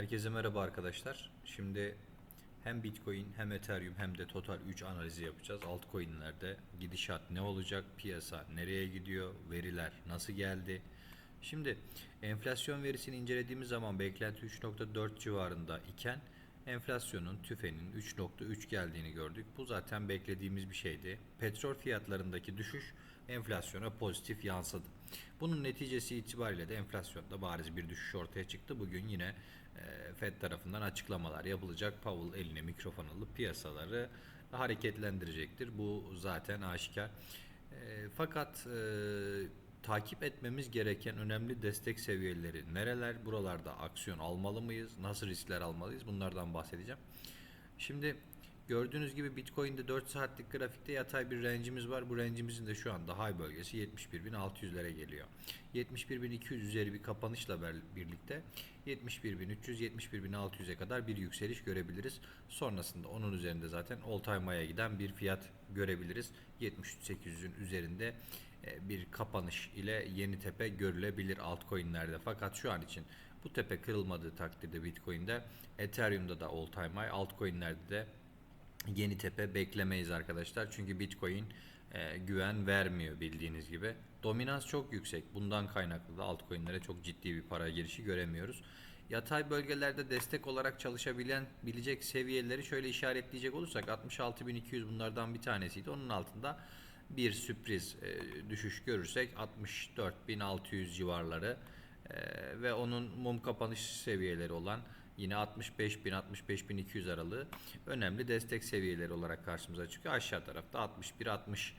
Herkese merhaba arkadaşlar. Şimdi hem Bitcoin hem Ethereum hem de Total 3 analizi yapacağız. Altcoin'lerde gidişat ne olacak? Piyasa nereye gidiyor? Veriler nasıl geldi? Şimdi enflasyon verisini incelediğimiz zaman beklenti 3.4 civarında iken enflasyonun tüfenin 3.3 geldiğini gördük. Bu zaten beklediğimiz bir şeydi. Petrol fiyatlarındaki düşüş enflasyona pozitif yansıdı. Bunun neticesi itibariyle de enflasyonda bariz bir düşüş ortaya çıktı. Bugün yine e, Fed tarafından açıklamalar yapılacak. Powell eline mikrofon alıp piyasaları hareketlendirecektir. Bu zaten aşikar. E, fakat e, takip etmemiz gereken önemli destek seviyeleri nereler? Buralarda aksiyon almalı mıyız? Nasıl riskler almalıyız? Bunlardan bahsedeceğim. Şimdi gördüğünüz gibi Bitcoin'de 4 saatlik grafikte yatay bir range'imiz var. Bu range'imizin de şu anda high bölgesi 71.600'lere geliyor. 71.200 üzeri bir kapanışla birlikte 71.300 71.600'e kadar bir yükseliş görebiliriz. Sonrasında onun üzerinde zaten all time high'a giden bir fiyat görebiliriz. 73.800'ün üzerinde e, bir kapanış ile yeni tepe görülebilir altcoin'lerde. Fakat şu an için bu tepe kırılmadığı takdirde Bitcoin'de Ethereum'da da all time high, altcoin'lerde de yeni tepe beklemeyiz arkadaşlar. Çünkü Bitcoin e, güven vermiyor bildiğiniz gibi. Dominans çok yüksek. Bundan kaynaklı da altcoin'lere çok ciddi bir para girişi göremiyoruz. Yatay bölgelerde destek olarak çalışabilen bilecek seviyeleri şöyle işaretleyecek olursak 66.200 bunlardan bir tanesiydi. Onun altında bir sürpriz e, düşüş görürsek 64.600 civarları e, ve onun mum kapanış seviyeleri olan yine 65.000 65.200 aralığı önemli destek seviyeleri olarak karşımıza çıkıyor. Aşağı tarafta 61 60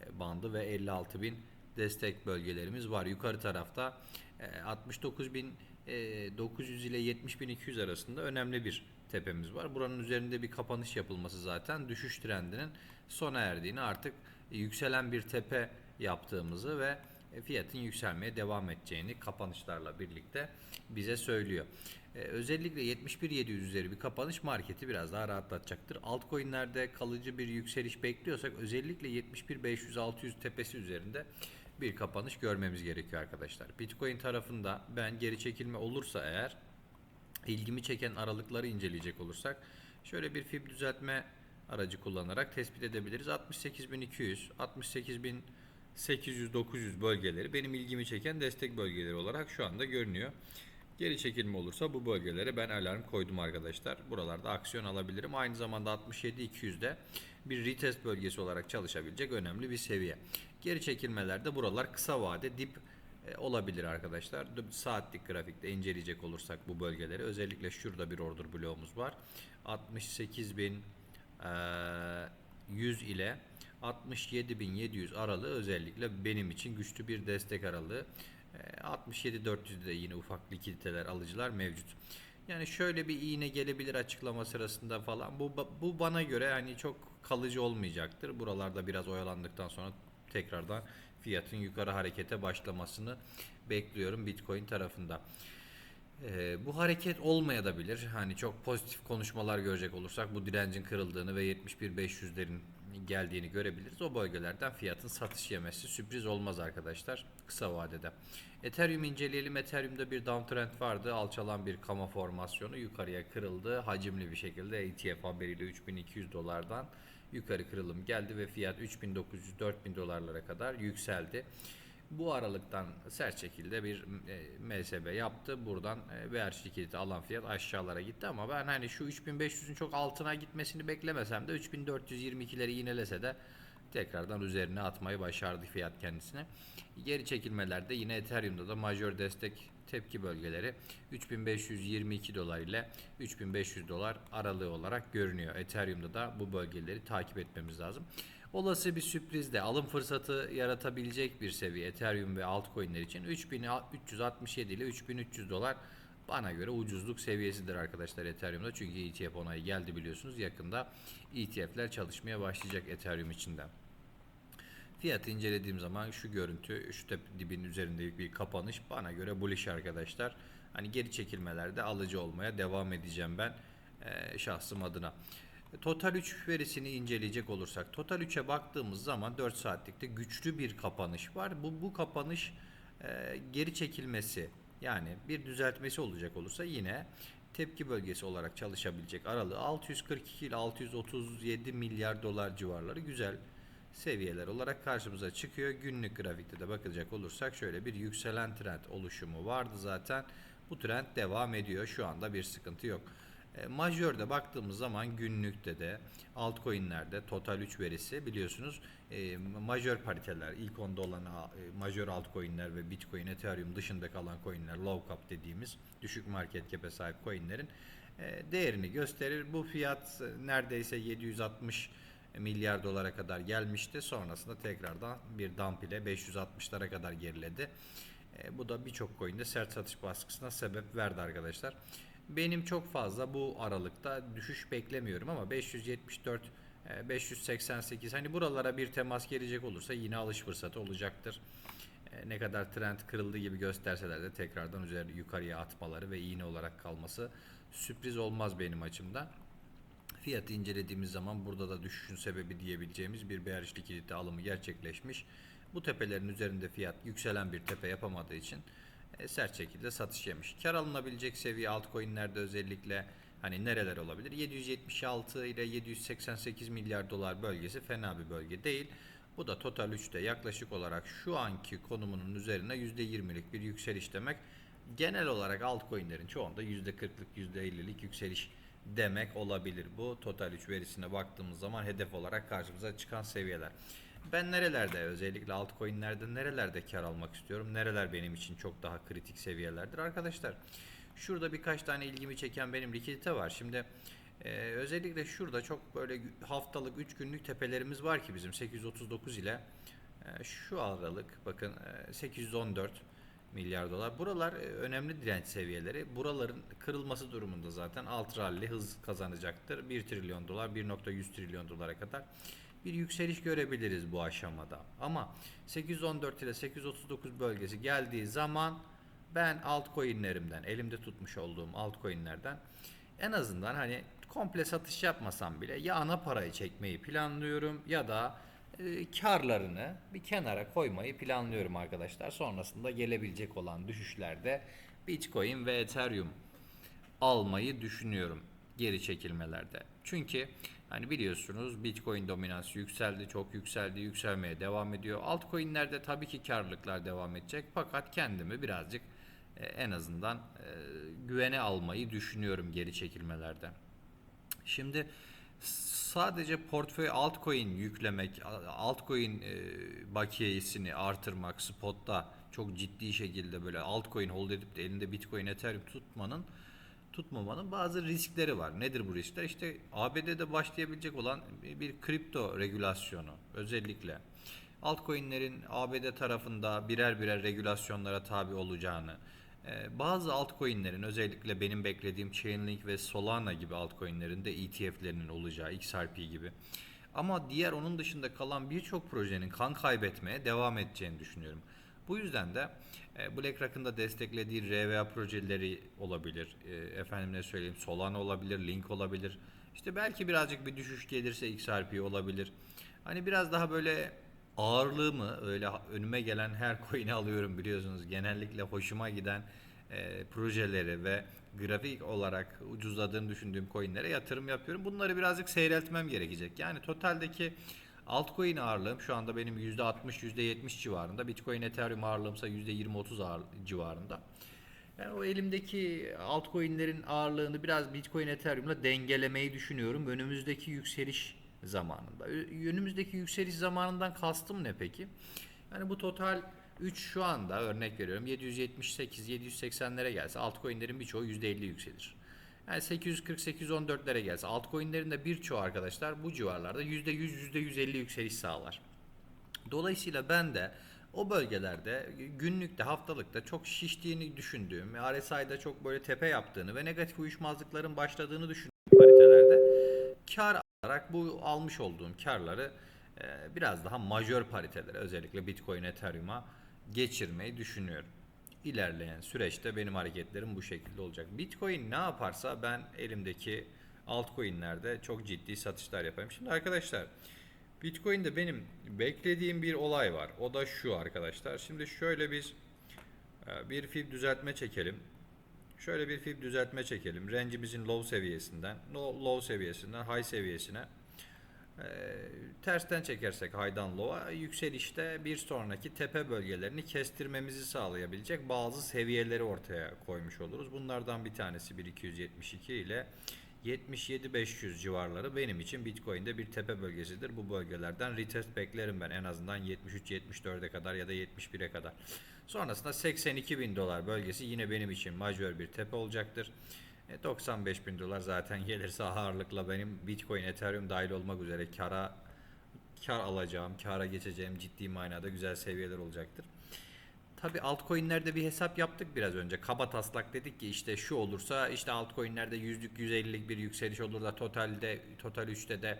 e, bandı ve 56.000 destek bölgelerimiz var. Yukarı tarafta e, 69.900 ile 70.200 arasında önemli bir tepemiz var. Buranın üzerinde bir kapanış yapılması zaten düşüş trendinin sona erdiğini artık yükselen bir tepe yaptığımızı ve fiyatın yükselmeye devam edeceğini kapanışlarla birlikte bize söylüyor. Ee, özellikle 71.700 üzeri bir kapanış marketi biraz daha rahatlatacaktır. Altcoin'lerde kalıcı bir yükseliş bekliyorsak özellikle 71.500-600 tepesi üzerinde bir kapanış görmemiz gerekiyor arkadaşlar. Bitcoin tarafında ben geri çekilme olursa eğer ilgimi çeken aralıkları inceleyecek olursak şöyle bir fib düzeltme aracı kullanarak tespit edebiliriz. 68.200, 68.800-900 bölgeleri benim ilgimi çeken destek bölgeleri olarak şu anda görünüyor. Geri çekilme olursa bu bölgelere ben alarm koydum arkadaşlar. Buralarda aksiyon alabilirim. Aynı zamanda 67-200'de bir retest bölgesi olarak çalışabilecek önemli bir seviye. Geri çekilmelerde buralar kısa vade dip e, olabilir arkadaşlar. Saatlik grafikte inceleyecek olursak bu bölgeleri özellikle şurada bir order bloğumuz var. 68.000 e, 100 ile 67.700 aralığı özellikle benim için güçlü bir destek aralığı. E, 67.400'de yine ufak likiditeler alıcılar mevcut. Yani şöyle bir iğne gelebilir açıklama sırasında falan. Bu bu bana göre hani çok kalıcı olmayacaktır. Buralarda biraz oyalandıktan sonra tekrardan fiyatın yukarı harekete başlamasını bekliyorum Bitcoin tarafında. Ee, bu hareket olmayabilir. Hani çok pozitif konuşmalar görecek olursak bu direncin kırıldığını ve 71.500'lerin geldiğini görebiliriz. O bölgelerden fiyatın satış yemesi sürpriz olmaz arkadaşlar kısa vadede. Ethereum inceleyelim. Ethereum'da bir downtrend vardı. Alçalan bir kama formasyonu yukarıya kırıldı. Hacimli bir şekilde ETF haberiyle 3200 dolardan yukarı kırılım geldi ve fiyat 3900-4000 dolarlara kadar yükseldi. Bu aralıktan sert şekilde bir e, MSB yaptı. Buradan e, şirketi alan fiyat aşağılara gitti ama ben hani şu 3500'ün çok altına gitmesini beklemesem de 3422'leri yinelese de tekrardan üzerine atmayı başardı fiyat kendisine. Geri çekilmelerde yine Ethereum'da da majör destek tepki bölgeleri 3522 dolar ile 3500 dolar aralığı olarak görünüyor. Ethereum'da da bu bölgeleri takip etmemiz lazım. Olası bir sürprizde alım fırsatı yaratabilecek bir seviye Ethereum ve altcoin'ler için 3367 ile 3300 dolar bana göre ucuzluk seviyesidir arkadaşlar Ethereum'da. Çünkü ETF onayı geldi biliyorsunuz. Yakında ETF'ler çalışmaya başlayacak Ethereum içinden. Fiyatı incelediğim zaman şu görüntü, şu tep dibin üzerinde bir kapanış bana göre bullish arkadaşlar. Hani geri çekilmelerde alıcı olmaya devam edeceğim ben e, şahsım adına. Total 3 verisini inceleyecek olursak Total 3'e baktığımız zaman 4 saatlikte güçlü bir kapanış var. Bu bu kapanış e, geri çekilmesi Yani bir düzeltmesi olacak olursa yine tepki bölgesi olarak çalışabilecek aralığı 642 ile 637 milyar dolar civarları güzel seviyeler olarak karşımıza çıkıyor. Günlük grafikte de bakacak olursak şöyle bir yükselen trend oluşumu vardı zaten. Bu trend devam ediyor. Şu anda bir sıkıntı yok. E, Majör'de baktığımız zaman günlükte de altcoin'lerde total 3 verisi biliyorsunuz e, majör pariteler ilk onda olan e, majör altcoin'ler ve Bitcoin, Ethereum dışında kalan coin'ler low cap dediğimiz düşük market cap'e sahip coin'lerin e, değerini gösterir. Bu fiyat neredeyse 760 milyar dolara kadar gelmişti. Sonrasında tekrardan bir dump ile 560'lara kadar geriledi. E, bu da birçok coin'de sert satış baskısına sebep verdi arkadaşlar. Benim çok fazla bu aralıkta düşüş beklemiyorum ama 574 e, 588 hani buralara bir temas gelecek olursa yine alış fırsatı olacaktır. E, Ne kadar trend kırıldığı gibi gösterseler de tekrardan üzeri yukarıya atmaları ve iğne olarak kalması sürpriz olmaz benim açımdan. Fiyatı incelediğimiz zaman burada da düşüşün sebebi diyebileceğimiz bir bearish likidite alımı gerçekleşmiş. Bu tepelerin üzerinde fiyat yükselen bir tepe yapamadığı için e, sert şekilde satış yemiş. Kar alınabilecek seviye altcoin'lerde özellikle hani nereler olabilir? 776 ile 788 milyar dolar bölgesi fena bir bölge değil. Bu da total 3'te yaklaşık olarak şu anki konumunun üzerine %20'lik bir yükseliş demek. Genel olarak altcoin'lerin çoğunda %40'lık %50'lik yükseliş demek olabilir. Bu total 3 verisine baktığımız zaman hedef olarak karşımıza çıkan seviyeler. Ben nerelerde özellikle altcoin'lerde nerelerde kar almak istiyorum? Nereler benim için çok daha kritik seviyelerdir arkadaşlar? Şurada birkaç tane ilgimi çeken benim likidite var. Şimdi e, özellikle şurada çok böyle haftalık 3 günlük tepelerimiz var ki bizim 839 ile e, şu aralık bakın e, 814 milyar dolar. Buralar e, önemli direnç seviyeleri. Buraların kırılması durumunda zaten alt rally hız kazanacaktır. 1 trilyon dolar 1.100 trilyon dolara kadar bir yükseliş görebiliriz bu aşamada. Ama 814 ile 839 bölgesi geldiği zaman ben altcoin'lerimden elimde tutmuş olduğum altcoin'lerden en azından hani komple satış yapmasam bile ya ana parayı çekmeyi planlıyorum ya da e, karlarını bir kenara koymayı planlıyorum arkadaşlar. Sonrasında gelebilecek olan düşüşlerde Bitcoin ve Ethereum almayı düşünüyorum geri çekilmelerde. Çünkü hani biliyorsunuz Bitcoin dominansı yükseldi, çok yükseldi, yükselmeye devam ediyor. Altcoin'lerde tabii ki karlılıklar devam edecek fakat kendimi birazcık e, en azından e, güvene almayı düşünüyorum geri çekilmelerde. Şimdi sadece portföy altcoin yüklemek, altcoin e, bakiyesini artırmak, spotta çok ciddi şekilde böyle altcoin hold edip de elinde Bitcoin, Ethereum tutmanın tutmamanın bazı riskleri var. Nedir bu riskler? İşte ABD'de başlayabilecek olan bir kripto regülasyonu özellikle altcoin'lerin ABD tarafında birer birer regülasyonlara tabi olacağını, e, bazı altcoin'lerin özellikle benim beklediğim Chainlink ve Solana gibi altcoin'lerin de ETF'lerinin olacağı, XRP gibi. Ama diğer onun dışında kalan birçok projenin kan kaybetmeye devam edeceğini düşünüyorum. Bu yüzden de e, BlackRock'ın da desteklediği RVA projeleri olabilir. E, efendim ne söyleyeyim Solana olabilir, Link olabilir. İşte belki birazcık bir düşüş gelirse XRP olabilir. Hani biraz daha böyle ağırlığımı öyle önüme gelen her coin'i alıyorum biliyorsunuz. Genellikle hoşuma giden e, projeleri ve grafik olarak ucuzladığını düşündüğüm coin'lere yatırım yapıyorum. Bunları birazcık seyreltmem gerekecek. Yani totaldeki altcoin ağırlığım şu anda benim %60 %70 civarında. Bitcoin Ethereum ağırlığımsa %20-30 ağır, civarında. Yani o elimdeki altcoin'lerin ağırlığını biraz Bitcoin Ethereum'la dengelemeyi düşünüyorum. Önümüzdeki yükseliş zamanında. Önümüzdeki yükseliş zamanından kastım ne peki? Yani bu total 3 şu anda örnek veriyorum 778 780'lere gelse altcoin'lerin birçoğu %50 yükselir. Yani 840 814'lere gelse altcoin'lerin de birçoğu arkadaşlar bu civarlarda %100 %150 yükseliş sağlar. Dolayısıyla ben de o bölgelerde günlükte haftalıkta çok şiştiğini düşündüğüm, RSI'da çok böyle tepe yaptığını ve negatif uyuşmazlıkların başladığını düşündüğüm paritelerde kar alarak bu almış olduğum karları e, biraz daha majör paritelere özellikle Bitcoin, Ethereum'a geçirmeyi düşünüyorum. İlerleyen süreçte benim hareketlerim bu şekilde olacak. Bitcoin ne yaparsa ben elimdeki altcoin'lerde çok ciddi satışlar yapayım. Şimdi arkadaşlar Bitcoin'de benim beklediğim bir olay var. O da şu arkadaşlar. Şimdi şöyle biz Ee, Bir fib düzeltme çekelim. Şöyle bir fib düzeltme çekelim. Range'imizin low seviyesinden, low seviyesinden high seviyesine. Ee, tersten çekersek high'dan low'a yükselişte bir sonraki tepe bölgelerini kestirmemizi sağlayabilecek bazı seviyeleri ortaya koymuş oluruz. Bunlardan bir tanesi 1272 ile 77-500 civarları benim için Bitcoin'de bir tepe bölgesidir. Bu bölgelerden retest beklerim ben en azından 73-74'e kadar ya da 71'e kadar. Sonrasında 82 bin dolar bölgesi yine benim için majör bir tepe olacaktır. E, 95 bin dolar zaten gelirse ağırlıkla benim Bitcoin, Ethereum dahil olmak üzere kara kar alacağım, kara geçeceğim ciddi manada güzel seviyeler olacaktır. Tabi altcoin'lerde bir hesap yaptık biraz önce. Kaba taslak dedik ki işte şu olursa işte altcoin'lerde yüzlük 150'lik bir yükseliş olur da totalde total 3'te de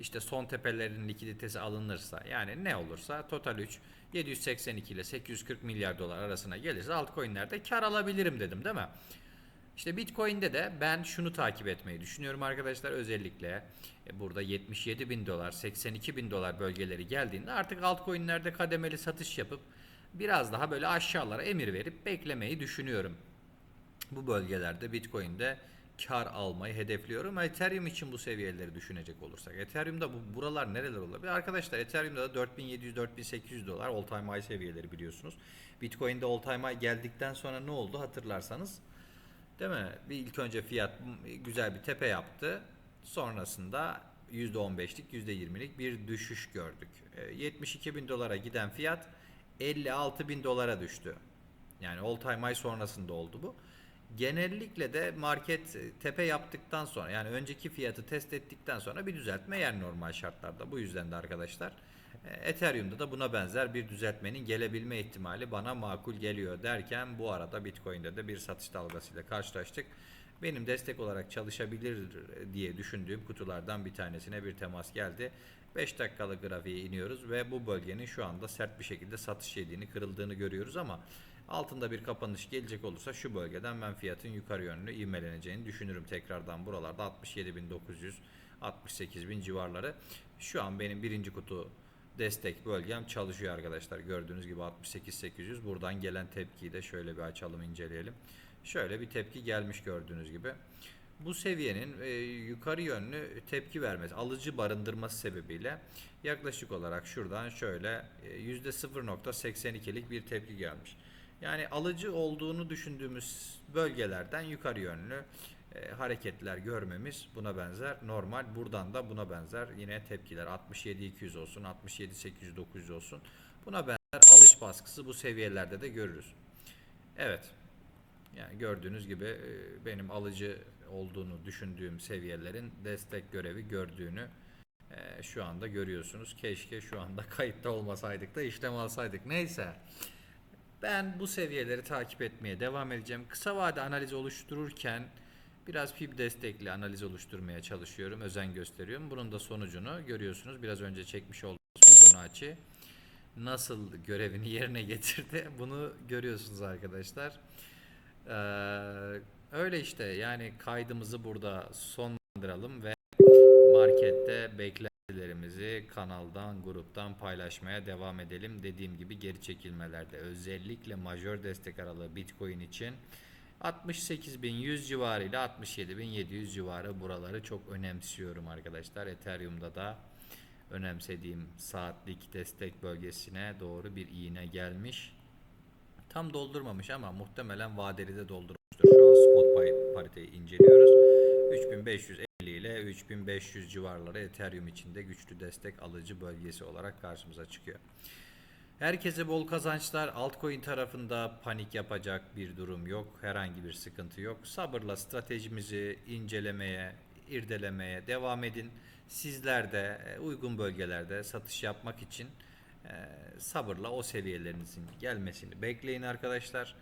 işte son tepelerin likiditesi alınırsa yani ne olursa total 3 782 ile 840 milyar dolar arasına gelirse altcoin'lerde kar alabilirim dedim değil mi? İşte Bitcoin'de de ben şunu takip etmeyi düşünüyorum arkadaşlar özellikle e, burada 77 bin dolar 82 bin dolar bölgeleri geldiğinde artık altcoin'lerde kademeli satış yapıp biraz daha böyle aşağılara emir verip beklemeyi düşünüyorum. Bu bölgelerde Bitcoin'de kar almayı hedefliyorum. Ethereum için bu seviyeleri düşünecek olursak. Ethereum'da bu buralar nereler olabilir? Arkadaşlar Ethereum'da da 4700-4800 dolar all time high seviyeleri biliyorsunuz. Bitcoin'de all time high geldikten sonra ne oldu hatırlarsanız Değil mi? Bir ilk önce fiyat güzel bir tepe yaptı. Sonrasında %15'lik %20'lik bir düşüş gördük. E, 72 bin dolara giden fiyat 56 bin dolara düştü. Yani all time high sonrasında oldu bu. Genellikle de market e, tepe yaptıktan sonra yani önceki fiyatı test ettikten sonra bir düzeltme yer normal şartlarda. Bu yüzden de arkadaşlar e, Ethereum'da da buna benzer bir düzeltmenin gelebilme ihtimali bana makul geliyor derken bu arada Bitcoin'de de bir satış dalgasıyla karşılaştık. Benim destek olarak çalışabilir diye düşündüğüm kutulardan bir tanesine bir temas geldi. 5 dakikalık grafiğe iniyoruz ve bu bölgenin şu anda sert bir şekilde satış yediğini, kırıldığını görüyoruz ama altında bir kapanış gelecek olursa şu bölgeden ben fiyatın yukarı yönlü ivmeleneceğini düşünürüm. Tekrardan buralarda 67.900 68.000 civarları. Şu an benim birinci kutu destek bölgem çalışıyor arkadaşlar. Gördüğünüz gibi 68.800. Buradan gelen tepkiyi de şöyle bir açalım inceleyelim. Şöyle bir tepki gelmiş gördüğünüz gibi. Bu seviyenin e, yukarı yönlü tepki vermesi, alıcı barındırması sebebiyle yaklaşık olarak şuradan şöyle e, %0.82'lik bir tepki gelmiş. Yani alıcı olduğunu düşündüğümüz bölgelerden yukarı yönlü e, hareketler görmemiz buna benzer. Normal buradan da buna benzer yine tepkiler 67-200 olsun 67-800-900 olsun. Buna benzer alış baskısı bu seviyelerde de görürüz. Evet. Yani gördüğünüz gibi e, benim alıcı olduğunu düşündüğüm seviyelerin destek görevi gördüğünü e, şu anda görüyorsunuz. Keşke şu anda kayıtta olmasaydık da işlem alsaydık. Neyse. Ben bu seviyeleri takip etmeye devam edeceğim. Kısa vade analiz oluştururken biraz PIB destekli analiz oluşturmaya çalışıyorum. Özen gösteriyorum. Bunun da sonucunu görüyorsunuz. Biraz önce çekmiş olduğumuz Fibonacci nasıl görevini yerine getirdi. Bunu görüyorsunuz arkadaşlar. Ee, öyle işte yani kaydımızı burada sonlandıralım ve markette beklentilerimizi kanaldan, gruptan paylaşmaya devam edelim. Dediğim gibi geri çekilmelerde özellikle majör destek aralığı Bitcoin için 68.100 civarı ile 67.700 civarı buraları çok önemsiyorum arkadaşlar. Ethereum'da da önemsediğim saatlik destek bölgesine doğru bir iğne gelmiş. Tam doldurmamış ama muhtemelen vadeli de doldurmuştur. Şu an spot pariteyi inceliyoruz. 3550 ile 3500 civarları Ethereum içinde güçlü destek alıcı bölgesi olarak karşımıza çıkıyor. Herkese bol kazançlar. Altcoin tarafında panik yapacak bir durum yok. Herhangi bir sıkıntı yok. Sabırla stratejimizi incelemeye, irdelemeye devam edin. Sizler de e, uygun bölgelerde satış yapmak için e, sabırla o seviyelerinizin gelmesini bekleyin arkadaşlar.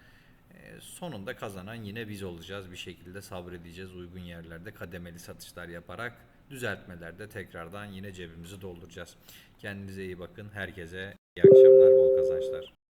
E, Sonunda kazanan yine biz olacağız. Bir şekilde sabredeceğiz uygun yerlerde kademeli satışlar yaparak düzeltmelerde tekrardan yine cebimizi dolduracağız. Kendinize iyi bakın. Herkese iyi akşamlar, bol kazançlar.